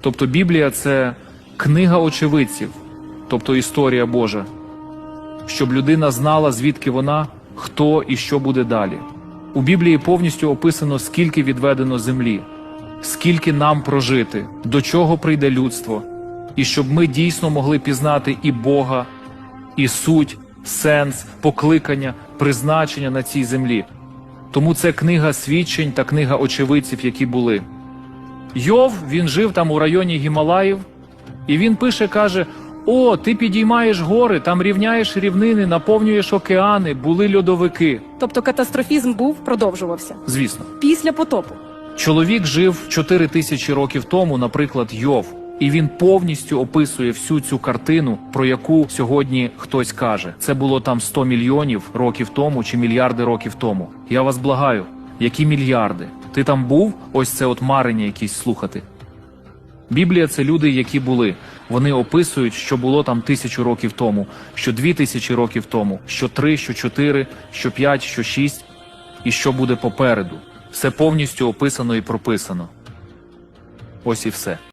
Тобто Біблія це книга очевидців, тобто історія Божа, щоб людина знала, звідки вона, хто і що буде далі. У Біблії повністю описано, скільки відведено землі, скільки нам прожити, до чого прийде людство, і щоб ми дійсно могли пізнати і Бога, і суть, сенс, покликання, призначення на цій землі. Тому це книга свідчень та книга очевидців, які були. Йов він жив там у районі Гімалаїв, і він пише, каже: О, ти підіймаєш гори, там рівняєш рівнини, наповнюєш океани, були льодовики. Тобто катастрофізм був, продовжувався Звісно, після потопу. чоловік жив 4 тисячі років тому, наприклад, Йов, і він повністю описує всю цю картину, про яку сьогодні хтось каже. Це було там 100 мільйонів років тому чи мільярди років тому. Я вас благаю, які мільярди? Ти там був? Ось це от марення якісь слухати. Біблія це люди, які були. Вони описують, що було там тисячу років тому, що дві тисячі років тому, що три, що чотири, що п'ять, що шість, і що буде попереду. Все повністю описано і прописано. Ось і все.